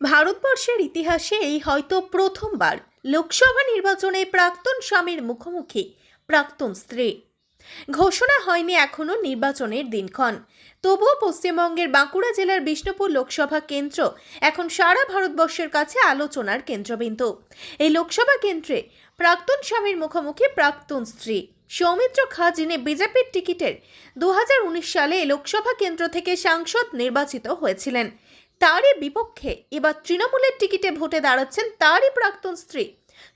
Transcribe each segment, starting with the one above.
ভারতবর্ষের ইতিহাসে এই হয়তো প্রথমবার লোকসভা নির্বাচনে প্রাক্তন স্বামীর মুখোমুখি প্রাক্তন স্ত্রী। ঘোষণা হয়নি এখনও নির্বাচনের দিনক্ষণ। তবুও পশ্চিমবঙ্গের বাঁকুড়া জেলার বিষ্ণুপুর লোকসভা কেন্দ্র এখন সারা ভারতবর্ষের কাছে আলোচনার কেন্দ্রবিন্দু। এই লোকসভা কেন্দ্রে প্রাক্তন স্বামীর মুখোমুখি প্রাক্তন স্ত্রী। সৌমিত্র খা যিনি বিজেপির টিকিটের দু হাজার উনিশ সালে লোকসভা কেন্দ্র থেকে সাংসদ নির্বাচিত হয়েছিলেন। তারই বিপক্ষে এবার তৃণমূলের টিকিটে ভোটে দাঁড়াচ্ছেন তারই প্রাক্তন স্ত্রী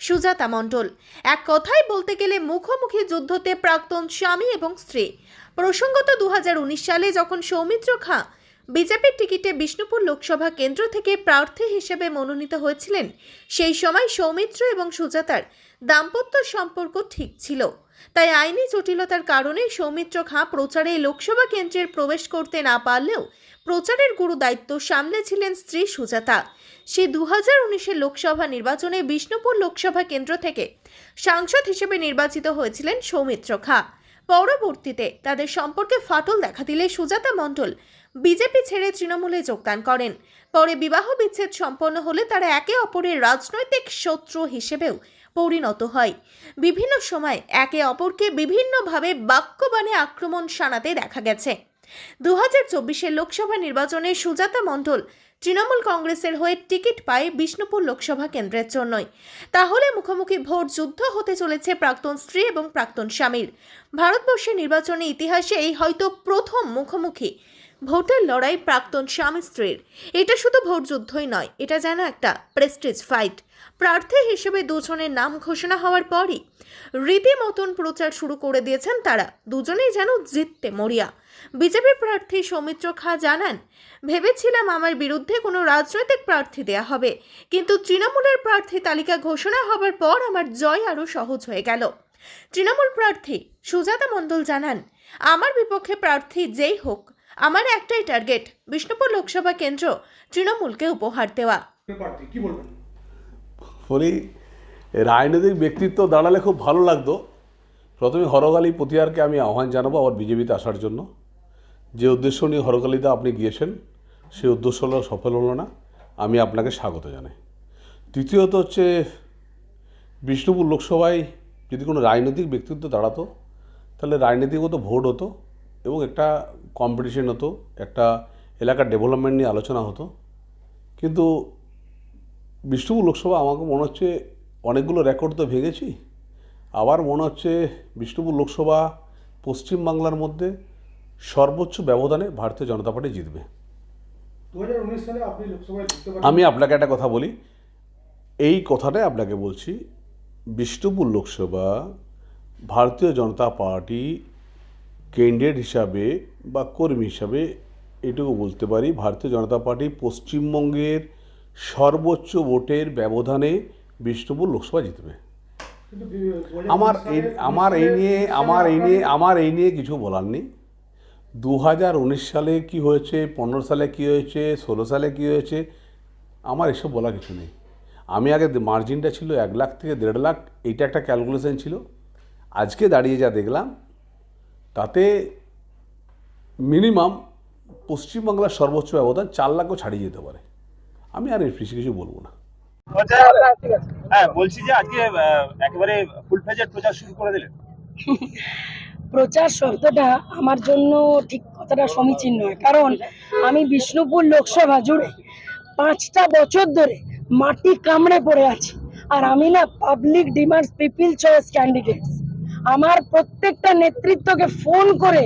সুজাতা মণ্ডল। এক কথায় বলতে গেলে মুখোমুখি যুদ্ধতে প্রাক্তন স্বামী এবং স্ত্রী। প্রসঙ্গত দু হাজার উনিশ সালে যখন সৌমিত্র খাঁ বিজেপির টিকিটে বিষ্ণুপুর লোকসভা কেন্দ্র থেকে প্রার্থী হিসেবে মনোনীত হয়েছিলেন, সেই সময় সৌমিত্র এবং সুজাতার দাম্পত্য সম্পর্ক ঠিক ছিল। তাই আইনি জটিলতার কারণে সৌমিত্র খাঁ প্রচারে লোকসভা কেন্দ্রের প্রবেশ করতে না পারলেও প্রচারের গুরু দায়িত্ব সামলেছিলেন স্ত্রী সুজাতা। সে দু হাজার উনিশের লোকসভা নির্বাচনে বিষ্ণুপুর লোকসভা কেন্দ্র থেকে সাংসদ হিসেবে নির্বাচিত হয়েছিলেন সৌমিত্র খা। পরবর্তীতে তাদের সম্পর্কে ফাটল দেখা দিলে সুজাতা মণ্ডল বিজেপি ছেড়ে তৃণমূলে যোগদান করেন। পরে বিবাহ বিচ্ছেদ সম্পন্ন হলে তারা একে অপরের রাজনৈতিক শত্রু হিসেবেও পরিণত হয়। বিভিন্ন সময় একে অপরকে বিভিন্নভাবে বাক্যবাণে আক্রমণ শানাতে দেখা গেছে। দু হাজার চব্বিশের লোকসভা নির্বাচনে সুজাতা মণ্ডল তৃণমূল কংগ্রেসের হয়ে টিকিট পায় বিষ্ণুপুর লোকসভা কেন্দ্রের জন্যই। তাহলে মুখোমুখি ভোট যুদ্ধ হতে চলেছে প্রাক্তন স্ত্রী এবং প্রাক্তন স্বামীর। ভারতবর্ষের নির্বাচনী ইতিহাসে এই হয়তো প্রথম মুখোমুখি। ভোটের লড়াই প্রাক্তন স্বামী স্ত্রীর। এটা শুধু ভোট যুদ্ধই নয়, এটা যেন একটা প্রেস্টিজ ফাইট প্রার্থী হিসেবে দুজনের নাম ঘোষণা হওয়ার পরই রীতিমতন প্রচার শুরু করে দিয়েছেন তারা। দুজনেই যেন জিততে মরিয়া। বিজেপি প্রার্থী সৌমিত্র খা জানান, ভেবেছিলাম আমার বিরুদ্ধে কোনো রাজনৈতিক প্রার্থী দেয়া হবে, কিন্তু তৃণমূলের প্রার্থী তালিকা ঘোষণা হবার পর আমার জয় আরও সহজ হয়ে গেল। তৃণমূল প্রার্থী সুজাতা মণ্ডল জানান, আমার বিপক্ষে প্রার্থী যেই হোক আমার একটাই টার্গেট বিষ্ণুপুর লোকসভা কেন্দ্র তৃণমূলকে উপহার দেওয়া। প্রার্থী কি বলবেন? বলি রাজনৈতিক ব্যক্তিত্ব দাঁড়ালে খুব ভালো লাগতো। প্রথমে হরকালী প্রতিহারকে আমি আহ্বান জানাব আবার বিজেপিতে আসার জন্য। যে উদ্দেশ্য নিয়ে হরকালিতে আপনি গিয়েছেন সেই উদ্দেশ্য হলো সফল হলো না। আমি আপনাকে স্বাগত জানাই। তৃতীয়ত হচ্ছে বিষ্ণুপুর লোকসভায় যদি কোনো রাজনৈতিক ব্যক্তিত্ব দাঁড়াতো তাহলে রাজনীতিগত ভোট হতো এবং একটা কম্পিটিশন হতো একটা এলাকার ডেভেলপমেন্ট নিয়ে আলোচনা হতো। কিন্তু বিষ্ণুপুর লোকসভা আমাকে মনে হচ্ছে অনেকগুলো রেকর্ড তো ভেঙেছি। আবার মনে হচ্ছে বিষ্ণুপুর লোকসভা পশ্চিমবাংলার মধ্যে সর্বোচ্চ ব্যবধানে ভারতীয় জনতা পার্টি জিতবে। আমি আপনাকে একটা কথা বলি। এই কথাটাই আপনাকে বলছি বিষ্ণুপুর লোকসভা ভারতীয় জনতা পার্টি ক্যান্ডিডেট হিসাবে বা কর্মী হিসাবে এটুকু বলতে পারি, ভারতীয় জনতা পার্টি পশ্চিমবঙ্গের সর্বোচ্চ ভোটের ব্যবধানে বিষ্ণুপুর লোকসভা জিতবে। কিন্তু বি- 2019 আমার এই আমার এই নিয়ে, আমার এই নিয়ে, আমার এই নিয়ে কিছু বলার নেই। দু হাজার উনিশ সালে কি হয়েছে, পনেরো সালে কি হয়েছে, ষোলো সালে কি হয়েছে, আমার এসব বলা কিছু নেই। আমি আগে মার্জিনটা ছিল এক লাখ থেকে দেড় লাখ, এইটা একটা ক্যালকুলেশন ছিল। আজকে দাঁড়িয়ে যা দেখলাম তাতে মিনিমাম পশ্চিমবাংলার সর্বোচ্চ ব্যবধান চার লাখও ছাড়িয়ে যেতে পারে। আমি আর এর বেশি কিছু বলব না। আচ্ছা, হ্যাঁ বলছি যে আজকে একেবারে ফুল ফেজের প্রচার শুরু করে দিলেন। প্রচার শব্দটা আমার জন্য ঠিক কতটা সমীচীন নয়। কারণ আমি বিষ্ণুপুর লোকসভা জুড়ে পাঁচটা বছর ধরে মাটি কামড়ে পড়ে আছি। আর আমি না public demands people choice candidates আমার প্রত্যেকটা নেতৃত্বকে ফোন করে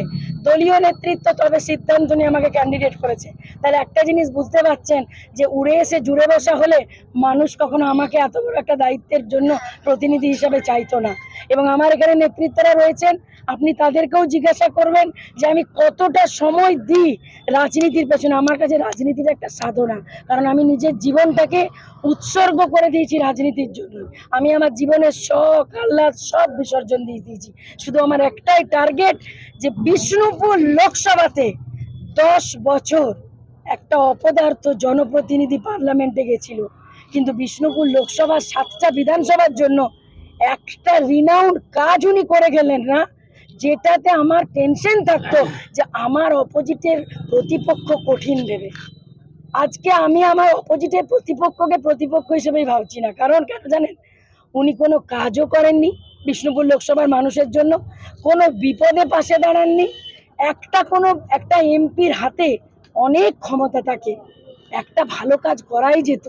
দলীয় নেতৃত্ব তবে সিদ্ধান্ত নিয়ে আমাকে ক্যান্ডিডেট করেছে। তাহলে একটা জিনিস বুঝতে পারছেন যে উড়ে এসে জুড়ে বসা হলে মানুষ কখনো আমাকে এত বড় একটা দায়িত্বের জন্য প্রতিনিধি হিসাবে চাইতো না। এবং আমার এখানে নেতৃত্বরা রয়েছেন, আপনি তাদেরকেও জিজ্ঞাসা করবেন যে আমি কতটা সময় দিই রাজনীতির পেছনে। আমার কাছে রাজনীতির একটা সাধনা, কারণ আমি নিজের জীবনটাকে উৎসর্গ করে দিয়েছি রাজনীতির জন্য। আমি আমার জীবনের শখ, আহ্লাদ সব বিসর্জন দিয়ে দিয়েছি। শুধু আমার একটাই টার্গেট যে বিষ্ণুপুর লোকসভাতে দশ বছর একটা অপদার্থ জনপ্রতিনিধি পার্লামেন্টে গেছিল। কিন্তু বিষ্ণুপুর লোকসভার সাতটা বিধানসভার জন্য একটা রিনাউন্ড কাজ উনি করে গেলেন না, যেটাতে আমার টেনশন থাকতো যে আমার অপোজিটের প্রতিপক্ষ কঠিন দেবে। আজকে আমি আমার অপোজিটের প্রতিপক্ষকে প্রতিপক্ষ হিসেবেই ভাবছি না। কারণ কেন জানেন? উনি কোনো কাজও করেননি বিষ্ণুপুর লোকসভার মানুষের জন্য, কোনো বিপদে পাশে দাঁড়াননি একটা কোনো একটা এমপির হাতে অনেক ক্ষমতা থাকে। একটা ভালো কাজ করাই যেত।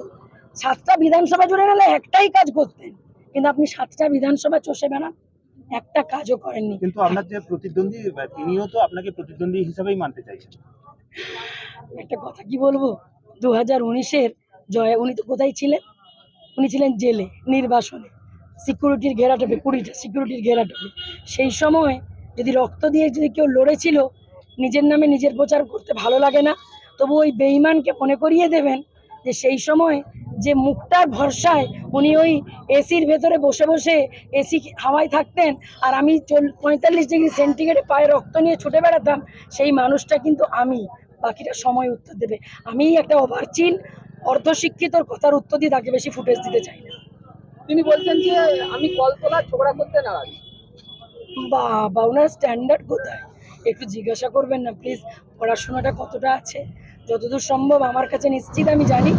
সাতটা বিধানসভা জুড়ে গেলে একটাই কাজ করতেন। কিন্তু আপনি সাতটা বিধানসভা চষে বেড়ান একটা কাজও করেননি। কিন্তু আপনার যে প্রতিদ্বন্দ্বী তিনিও তো আপনাকে প্রতিদ্বন্দ্বী হিসাবেই মানতে চাইছেন। একটা কথা কি বলব? দু হাজার উনিশের জয় উনি তো কোথায় ছিলেন? উনি ছিলেন জেলে নির্বাসনে। সিকিউরিটির ঘেরাটোপে কুড়িটা সিকিউরিটির ঘেরাটোপে। সেই সময় যদি রক্ত দিয়ে যদি কেউ লড়েছিল, নিজের নামে নিজের প্রচার করতে ভালো লাগে না, তবু ওই বেইমানকে মনে করিয়ে দেবেন যে সেই সময় যে মুখটার ভরসায় উনি ওই এসির ভেতরে বসে বসে এসি হাওয়ায় থাকতেন, আর আমি চল, পঁয়তাল্লিশ ডিগ্রি সেন্টিগ্রেডে পায়ে রক্ত নিয়ে ছুটে বেড়াতাম, সেই মানুষটা কিন্তু আমি। বাকিটা সময় উত্তর দেবে। আমি একটা অভারচিন অর্ধশিক্ষিতর কথার উত্তর দিয়ে তাকে বেশি ফুটেজ দিতে চাই না। তিনি বলছেন যে, আমি কলতলা ঝগড়া করতে নারাজ। বাবা, ওনার স্ট্যান্ডার্ড কোথায়? একটু জিজ্ঞাসা করবেন না প্লিজ পড়াশোনাটা কতটা আছে? যতদূর সম্ভব আমার কাছে নিশ্চিত আমি জানি।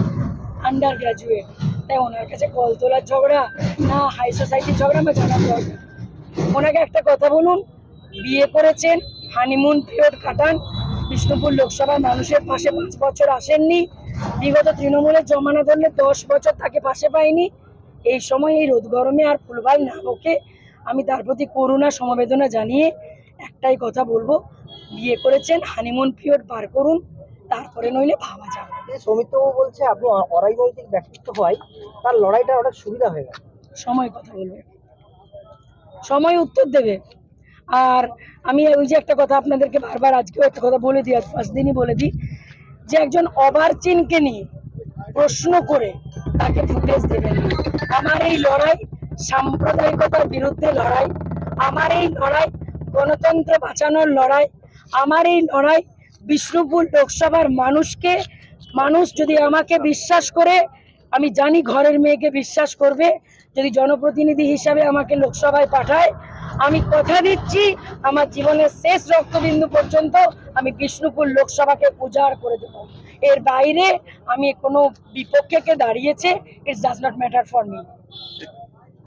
আন্ডার গ্র্যাজুয়েট তাই ওনার কাছে কল তোলার ঝগড়া না হাই সোসাইটির ঝগড়া আমার জানার দরকার। ওনাকে একটা কথা বলুন। বিয়ে করেছেন হানিমুন পিরিয়ড কাটান। বিষ্ণুপুর লোকসভা মানুষের পাশে পাঁচ বছর আসেননি। বিগত তৃণমূলের জমানা ধরলে দশ বছর তাকে পাশে পায়নি। এই সময় এই রোদ গরমে আর ফুলবাল না বকে। আমি তার প্রতি করুণা সমবেদনা জানিয়ে একটাই কথা বলব। বিয়ে করেছেন হানিমুন পিরিয়ড পার করুন তারপরে নইলে ভাবা যাবে। সৌমিত্রবাবু বলছে আপনি অরাজনৈতিক ব্যক্তিত্ব হওয়ায় তার লড়াইটা অনেক সুবিধা হয়ে গেছে সময় কথা বলবে। সময় উত্তর দেবে। আর আমি ওই যে একটা কথা আপনাদেরকে বারবার আজকেও একটা কথা বলে দিই আজ ফার্স্ট দিনই বলে দিই যে একজন অবারচিনকে নিয়ে প্রশ্ন করে তাকে ফুটেজ দেবেন না। আমার এই লড়াই সাম্প্রদায়িকতার বিরুদ্ধে লড়াই, আমার এই লড়াই, গণতন্ত্র বাঁচানোর লড়াই, আমার এই লড়াই বিষ্ণুপুর লোকসভার মানুষকে, মানুষ যদি আমাকে বিশ্বাস করে, আমি জানি ঘরের মেয়েকে বিশ্বাস করবে, যদি জনপ্রতিনিধি হিসাবে আমাকে লোকসভায় পাঠায়, আমি কথা দিচ্ছি, আমার জীবনের শেষ রক্তবিন্দু পর্যন্ত আমি বিষ্ণুপুর লোকসভাকে উজাড় করে দেব। এর বাইরে আমি কোনো বিপক্ষেকে দাঁড়িয়েছে it's does not matter for me